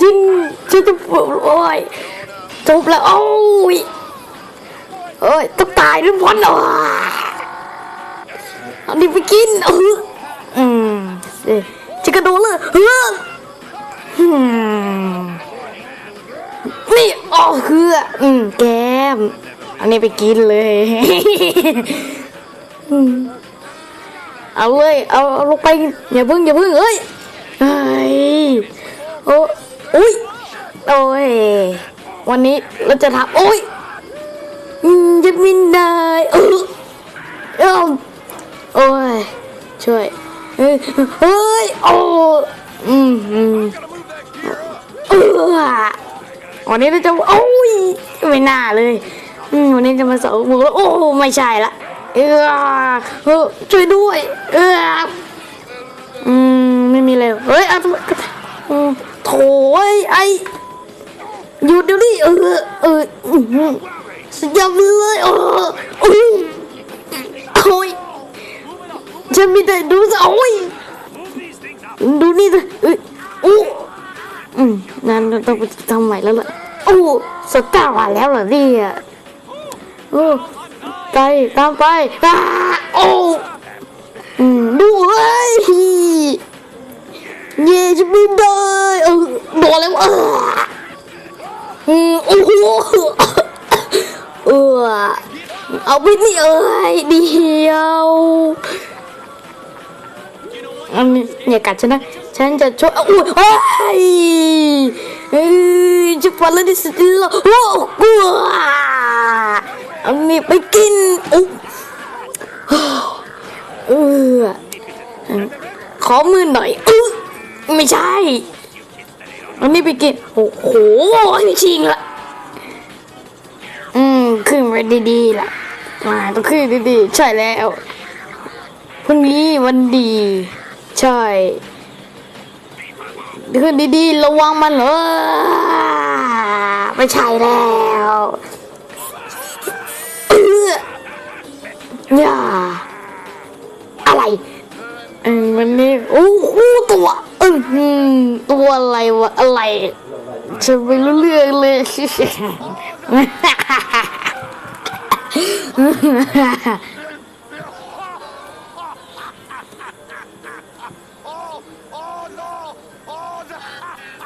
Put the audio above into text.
จริงฉันจะโอ้ยจบแล้วโอ้ยเอ้ยต้องตายด้วยบอลอะเอาดิไปกินเอออืมเอ๊ะจะกระโดดเลยเอออืมนี่อ๋อคืออืมแก้มอันนี้ไปกินเลยเอาเลยเอาเอาลงไปอย่าพึ่งอย่าพึ่งเอ้ยเฮ้ย ย วันนี้เราจะทำโอ้ยจะมินได้เออเอ้าโอ้ย ช่วยเฮ้ย โอ้อืมอืมเออวันนี้เราจะ โอ้ย ไม่น่าเลยอันนี้จะมาเสาหมูแล้วโอ้ ไม่ใช่ละ เออช่วยด้วย เออมไม่มีเลยเฮ้ยเอาอืมโถ่ไอ้ไอ หยุดเดี๋ยวนี้เออเออสุดยอดเลยเอออุ้ยโอ้ยฉันมีแต่ดูสิโอ้ยดูนี่สิเอ้อู้อืมงั้นเราต้องไปทำใหม่แล้วล่ะโอ้สตาร์มาแล้วเหรอเนี่ยโอ้ไปตามไปอ้าโอ้ดูเฮ้ยเย่จะไม่ได้เออโดนแล้วเออ เอาไปนี่เอ้ยเดียวอันนี้อย่ากัดฉันนะฉันจะช่วยอุ้ยเฮ้ยเฮ้ยจะฟันแล้วดิสติลโอ้กลัวอันนี้ไปกินอุ๊บเออขอมือหน่อยอุ๊ยไม่ใช่อันนี้ไปกินโอ้โหม่จริงละอืมขึ้นไปดีๆล่ะ มาต้องขึ้นดีๆใช่แล้วพรุ่งนี้วันดี ใช่ขึ้นดีๆระวังมันเหรอไม่ใช่แล้วเอออย่าอะไรเออวันนี้โอ้โหตัวอือหือตัวอะไรวะอะไรฉันไม่รู้เรื่องเลย oh, oh no! Oh no!